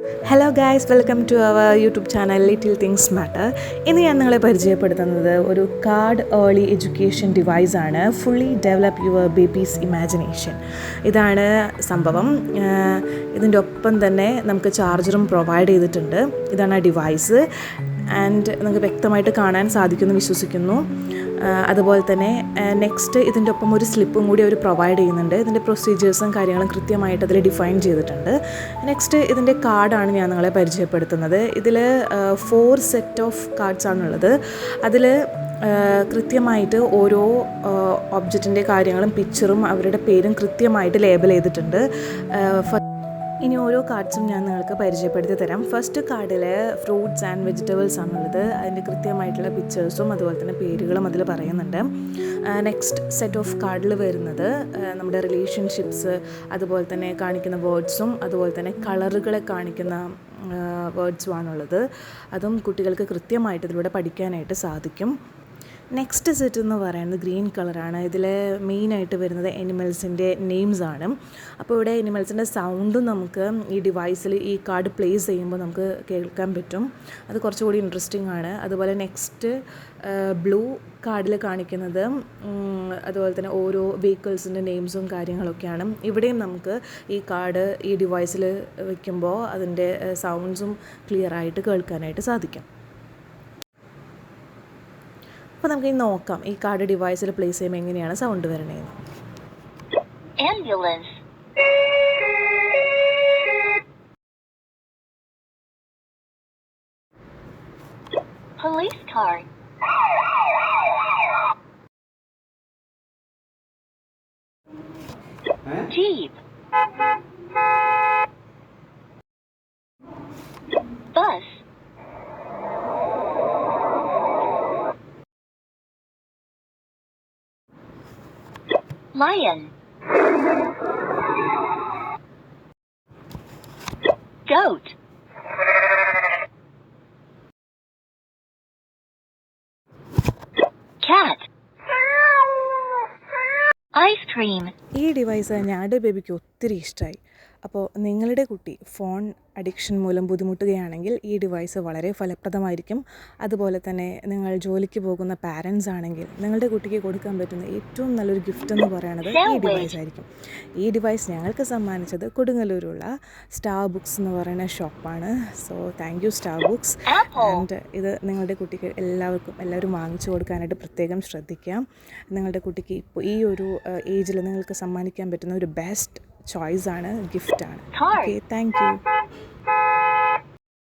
Hello guys welcome to our YouTube channel little things matter ഇന്ന് ഞാൻ നിങ്ങളെ പരിചയപ്പെടുത്തുന്നത് ഒരു കാർഡ് ഏർലി എഡ്യൂക്കേഷൻ ആണ്. Fully develop your baby's imagination ഇതാണ് സംഭവം. ഇതിന്റെ ഒപ്പം തന്നെ നമുക്ക് ചാർജറും പ്രൊവൈഡ് ചെയ്തിട്ടുണ്ട്. ഇതാണ് ആ ഡിവൈസ് ആൻഡ് നമുക്ക് വ്യക്തമായിട്ട് കാണാൻ സാധിക്കുമെന്ന് വിശ്വസിക്കുന്നു. അതുപോലെ തന്നെ നെക്സ്റ്റ് ഇതിന്റെ ഒപ്പം ഒരു സ്ലിപ്പും കൂടി അവർ പ്രൊവൈഡ് ചെയ്യുന്നുണ്ട്. ഇതിന്റെ പ്രൊസീജിയേഴ്സും കാര്യങ്ങളും കൃത്യമായിട്ട് അതിൽ ഡിഫൈൻ ചെയ്തിട്ടുണ്ട്. നെക്സ്റ്റ് ഇതിന്റെ കാർഡാണ് ഞാൻ നിങ്ങളെ പരിചയപ്പെടുത്തുന്നത്. ഇതിൽ ഫോർ സെറ്റ് ഓഫ് കാർഡ്സ് ആണുള്ളത്. അതിൽ കൃത്യമായിട്ട് ഓരോ ഒബ്ജക്റ്റിന്റെ കാര്യങ്ങളും പിക്ചറും അവരുടെ പേരും കൃത്യമായിട്ട് ലേബൽ ചെയ്തിട്ടുണ്ട്. ഇനി ഓരോ കാർഡ്സും ഞാൻ നിങ്ങൾക്ക് പരിചയപ്പെടുത്തി തരാം. ഫസ്റ്റ് കാർഡിൽ ഫ്രൂട്ട്സ് ആൻഡ് വെജിറ്റബിൾസ് ആണുള്ളത്. അതിന്റെ കൃത്യമായിട്ടുള്ള പിക്ചേഴ്സും അതുപോലെ തന്നെ പേരുകളും അതിൽ പറയുന്നുണ്ട്. നെക്സ്റ്റ് സെറ്റ് ഓഫ് കാർഡിൽ വരുന്നത് നമ്മുടെ റിലേഷൻഷിപ്സ് അതുപോലെ തന്നെ കാണിക്കുന്ന വേർഡ്സും അതുപോലെ തന്നെ കളറുകളെ കാണിക്കുന്ന വേർഡ്സും ആണുള്ളത്. അതും കുട്ടികൾക്ക് കൃത്യമായിട്ട് ഇതിലൂടെ പഠിക്കാനായിട്ട് സാധിക്കും. നെക്സ്റ്റ് സെറ്റ് എന്ന് പറയുന്നത് ഗ്രീൻ കളറാണ് ഇതിൽ മെയിനായിട്ട് വരുന്നത് എനിമൽസിന്റെ നെയിംസ് ആണ്. അപ്പോൾ ഇവിടെ എനിമൽസിന്റെ സൗണ്ടും നമുക്ക് ഈ ഡിവൈസിൽ ഈ കാർഡ് പ്ലേസ് ചെയ്യുമ്പോൾ നമുക്ക് കേൾക്കാൻ പറ്റും. അത് കുറച്ചുകൂടി ഇൻട്രസ്റ്റിംഗ് ആണ്. അതുപോലെ നെക്സ്റ്റ് ബ്ലൂ കാർഡിൽ കാണിക്കുന്നത് അതുപോലെ തന്നെ ഓരോ വെഹിക്കിൾസിന്റെ നെയിംസും കാര്യങ്ങളൊക്കെയാണ്. ഇവിടെയും നമുക്ക് ഈ കാർഡ് ഈ ഡിവൈസിൽ വയ്ക്കുമ്പോൾ അതിന്റെ സൗണ്ട്സും ക്ലിയറായിട്ട് കേൾക്കാനായിട്ട് സാധിക്കും. അപ്പോൾ നമുക്ക് നോക്കാം ഈ കാർഡ് ഡിവൈസിൽ പ്ലേസ് ചെയ്യുമ്പോൾ എങ്ങനെയാണ് സൗണ്ട് വരണേന്ന് Ambulance. Police car. Jeep. Lion. Goat. Cat. Ice cream. ഈ ഡിവൈസ് ഞങ്ങളുടെ ബേബിക്ക് ഒത്തിരി ഇഷ്ടമായി അപ്പോൾ നിങ്ങളുടെ കുട്ടി ഫോൺ അഡിക്ഷൻ മൂലം ബുദ്ധിമുട്ടുകയാണെങ്കിൽ ഈ ഡിവൈസ് വളരെ ഫലപ്രദമായിരിക്കും. അതുപോലെ തന്നെ നിങ്ങൾ ജോലിക്ക് പോകുന്ന പാരൻസ് ആണെങ്കിൽ നിങ്ങളുടെ കുട്ടിക്ക് കൊടുക്കാൻ പറ്റുന്ന ഏറ്റവും നല്ലൊരു ഗിഫ്റ്റ് എന്ന് പറയുന്നത് ഈ ഡിവൈസ് ആയിരിക്കും. ഈ ഡിവൈസ് ഞങ്ങൾക്ക് സമ്മാനിച്ചത് കൊടുങ്ങല്ലൂരുള്ള സ്റ്റാർ ബുക്സ് എന്ന് പറയുന്ന ഷോപ്പാണ്. So thank you Star Books. And ഇത് നിങ്ങളുടെ കുട്ടിക്ക് എല്ലാവർക്കും എല്ലാവരും വാങ്ങിച്ചു കൊടുക്കാനായിട്ട് പ്രത്യേകം ശ്രദ്ധിക്കാം. നിങ്ങളുടെ കുട്ടിക്ക് ഇപ്പോൾ ഈ ഒരു ഏജിൽ നിങ്ങൾക്ക് സമ്മാനിക്കാൻ പറ്റുന്ന ഒരു ബെസ്റ്റ് ചോയ്സാണ് ഗിഫ്റ്റാണ്. Okay thank you